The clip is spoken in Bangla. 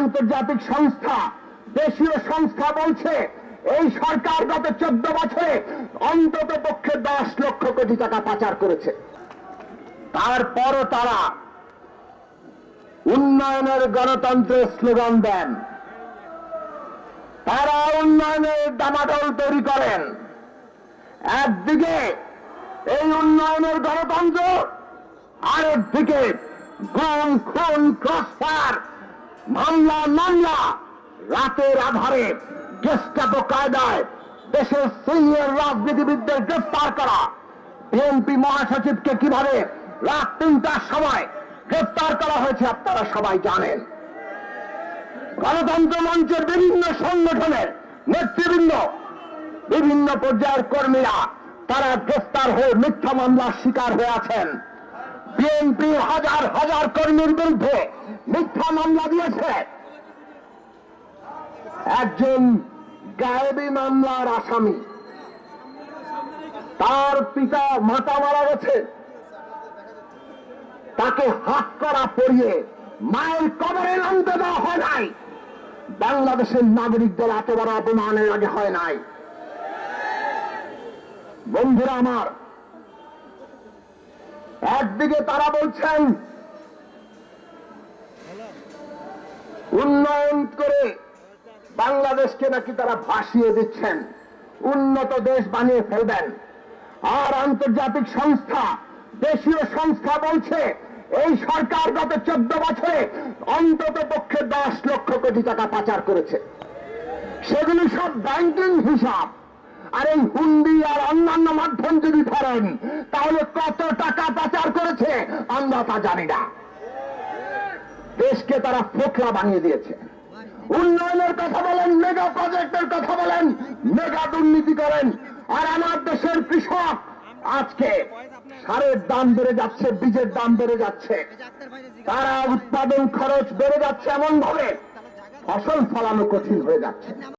আন্তর্জাতিক সংস্থা, দেশীয় সংস্থা বলছে, এই সরকার গত চোদ্দ বছরে অন্তত পক্ষে দশ লক্ষ কোটি টাকা পাচার করেছে। তারপরও তারা উন্নয়নের গণতন্ত্রের স্লোগান দেন। তারা উন্নয়নের দামাদল তৈরি করেন। একদিকে এই উন্নয়নের গণতন্ত্র, আরেকদিকে গুম, খুন, ক্রসফায়ার মামলা মামলা। রাতের আধারে গেস্টাপো কায়দায় দেশের সিনিয়র রাজনীতিবিদদের গ্রেফতার করা। বিএনপি মহাসচিবকে কীভাবে রাত তিনটার সময় গ্রেফতার করা হয়েছে আপনারা সবাই জানেন। গণতন্ত্র মঞ্চের বিভিন্ন সংগঠনের নেতৃবৃন্দ, বিভিন্ন পর্যায়ের কর্মীরা তারা গ্রেফতার হয়ে মিথ্যা মামলার শিকার হয়ে আছেন। বিএনপি হাজার হাজার কর্মীর বিরুদ্ধে মিথ্যা মামলা দিয়েছে। একজন গায়েবী মামলার আসামি। তার পিতা মাতা মারা গেছে। তাকে হাত করা পরিয়ে মায়ের কবরে নামতে দেওয়া হয় নাই। বাংলাদেশের নাগরিকদের এত বড় অপমানের আগে হয় নাই। বন্ধুরা আমার একদিকে তারা বলছেন, উন্নয়ন করে বাংলাদেশকে নাকি তারা ভাসিয়ে দিচ্ছেন, উন্নত দেশ বানিয়ে ফেলবেন। আর আন্তর্জাতিক সংস্থা, দেশীয় সংস্থা বলছে, এই সরকার গত চোদ্দ বছরে অন্তত পক্ষে দশ লক্ষ কোটি টাকা পাচার করেছে। সেগুলি সব ব্যাংকিং হিসাব। আর এই হুন্ডি আর অন্যান্য মাধ্যম যদি ধরেন, তাহলে কত টাকা পাচার করেছে আমরা তা জানি না। দেশকে তারা ফোকলা বানিয়ে দিয়েছে। উন্নয়নের কথা বলেন মেগা প্রজেক্টের কথা বলেন মেগা দুর্নীতি করেন, আর আমার দেশের কৃষক আজকে সারের দাম বেড়ে যাচ্ছে, বীজের দাম বেড়ে যাচ্ছে। তারা উৎপাদন খরচ বেড়ে যাচ্ছে এমন ভাবে ফসল ফলানো কঠিন হয়ে যাচ্ছে।